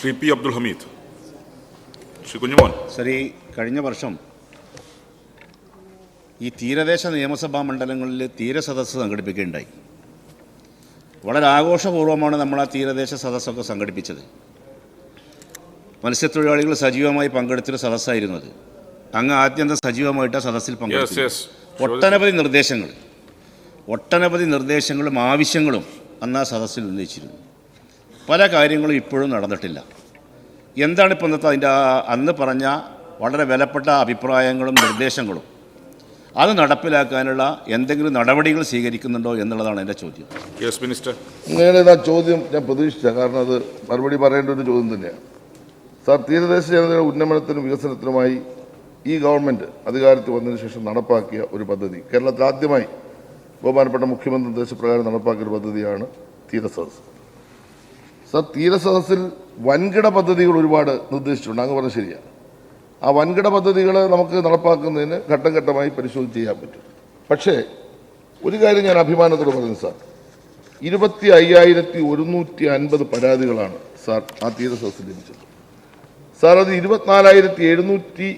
Shri P Abdul Hameed. Shri Kunjumon. ശരി കഴിഞ്ഞ വർഷം ഈ തീരദേശ നിയമസഭാ മണ്ഡലങ്ങളിൽ തീരസദസ്സ് സംഘടിപ്പിക്കുകയുണ്ടായി. വളരെ ആഘോഷപൂർവമാണ് നമ്മൾ ആ തീരദേശ സദസ്സൊക്കെ സംഘടിപ്പിച്ചത്. മത്സ്യത്തൊഴിലാളികൾ സജീവമായി പങ്കെടുത്തൊരു സദസ്സായിരുന്നു അത്. അങ്ങ് ആദ്യന്തം സജീവമായിട്ട് ആ സദസ്സിൽ പങ്കെടുത്തു. ഒട്ടനവധി നിർദ്ദേശങ്ങൾ. ഒട്ടനവധി നിർദ്ദേശങ്ങളും ആവശ്യങ്ങളും അന്ന് ആ സദസ്സിൽ ഉന്നയിച്ചിരുന്നു. പല കാര്യങ്ങളും ഇപ്പോഴും നടന്നിട്ടില്ല. എന്താണ് ഇപ്പോൾ ഇന്നത്തെ അതിന്റെ അന്ന് പറഞ്ഞ വളരെ വിലപ്പെട്ട അഭിപ്രായങ്ങളും നിർദ്ദേശങ്ങളും അത് നടപ്പിലാക്കാനുള്ള എന്തെങ്കിലും നടപടികൾ സ്വീകരിക്കുന്നുണ്ടോ എന്നുള്ളതാണ് എന്റെ ചോദ്യം. Yes minister. നിങ്ങളുടെ ആ ചോദ്യം ഞാൻ പ്രതീക്ഷിച്ച കാരണം അത് മറുപടി പറയേണ്ട ഒരു ചോദ്യം തന്നെയാണ്. സാർ തീരദേശ ജനതയുടെ ഉന്നമനത്തിനും വികസനത്തിനുമായി ഈ ഗവൺമെന്റ് അധികാരത്തിൽ വന്നതിന് ശേഷം നടപ്പാക്കിയ ഒരു പദ്ധതി. കേരളത്തിൽ ആദ്യമായി ബഹുമാനപ്പെട്ട മുഖ്യമന്ത്രി നിർദ്ദേശപ്രകാരം നടപ്പാക്കിയ ഒരു പദ്ധതിയാണ് തീരസദസ് സാർ തീരസദസ്സിൽ വൻകിട പദ്ധതികൾ ഒരുപാട് നിർദ്ദേശിച്ചിട്ടുണ്ട്. അങ്ങ് പറഞ്ഞത് ശരിയാണ്. ആ വൻകിട പദ്ധതികൾ നമുക്ക് നടപ്പാക്കുന്നതിന് ഘട്ടം ഘട്ടമായി പരിശോധിച്ച് ചെയ്യാൻ പറ്റും. പക്ഷേ ഒരു കാര്യം ഞാൻ അഭിമാനത്തോട് പറയുന്നു സാർ. ഇരുപത്തി അയ്യായിരത്തി ഒരുന്നൂറ്റി അൻപത് പരാതികളാണ് സാർ ആ തീരസദസ്സിൽ ലഭിച്ചത്. സാർ അത് ഇരുപത്തിനാലായിരത്തി എഴുന്നൂറ്റി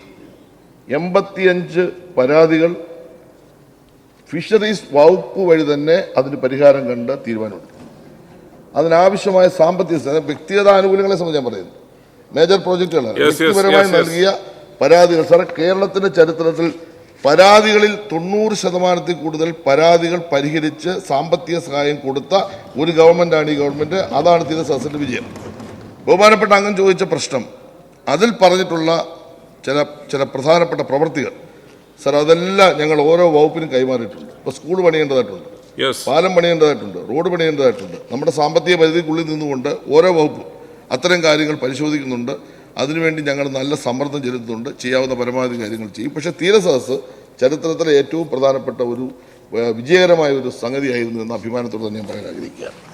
എൺപത്തിയഞ്ച് പരാതികൾ ഫിഷറീസ് വകുപ്പ് വഴി തന്നെ അതിന് പരിഹാരം കണ്ട് തീരുമാനമെടുത്തു. അതിനാവശ്യമായ സാമ്പത്തിക വ്യക്തിഗത ആനുകൂല്യങ്ങളെ സംബന്ധിച്ച് ഞാൻ പറയുന്നു. മേജർ പ്രോജക്റ്റുകൾ വ്യക്തിപരമായി. നൽകിയ പരാതികൾ. സാറേ കേരളത്തിന്റെ ചരിത്രത്തിൽ പരാതികളിൽ തൊണ്ണൂറ് ശതമാനത്തിൽ കൂടുതൽ പരാതികൾ പരിഹരിച്ച് സാമ്പത്തിക സഹായം കൊടുത്ത ഒരു ഗവൺമെന്റാണ് ഈ ഗവൺമെന്റ്. അതാണ് തീരെ തീരസദസ്സിന്റെ വിജയം. ബഹുമാനപ്പെട്ട അംഗം ചോദിച്ച പ്രശ്നം. അതിൽ പറഞ്ഞിട്ടുള്ള ചില ചില പ്രധാനപ്പെട്ട പ്രവൃത്തികൾ. സാർ അതെല്ലാം ഞങ്ങൾ ഓരോ വകുപ്പിനും കൈമാറിയിട്ടുണ്ട്. ഇപ്പോൾ സ്കൂൾ പണിയേണ്ടതായിട്ടുണ്ട്. പാലം പണിയേണ്ടതായിട്ടുണ്ട് റോഡ് പണിയേണ്ടതായിട്ടുണ്ട്. നമ്മുടെ സാമ്പത്തിക പരിധിക്കുള്ളിൽ നിന്നുകൊണ്ട് ഓരോ വകുപ്പ് അത്തരം കാര്യങ്ങൾ പരിശോധിക്കുന്നുണ്ട്. അതിനുവേണ്ടി ഞങ്ങൾ നല്ല സമ്മർദ്ദം ചെലുത്തുന്നുണ്ട്. ചെയ്യാവുന്ന പരമാവധി കാര്യങ്ങൾ ചെയ്യും. പക്ഷേ തീരസദസ് ചരിത്രത്തിലെ ഏറ്റവും പ്രധാനപ്പെട്ട ഒരു വിജയകരമായ ഒരു സംഗതിയായിരുന്നു എന്ന അഭിമാനത്തോടെ തന്നെ ഞാൻ പറയാൻ ആഗ്രഹിക്കുകയാണ്.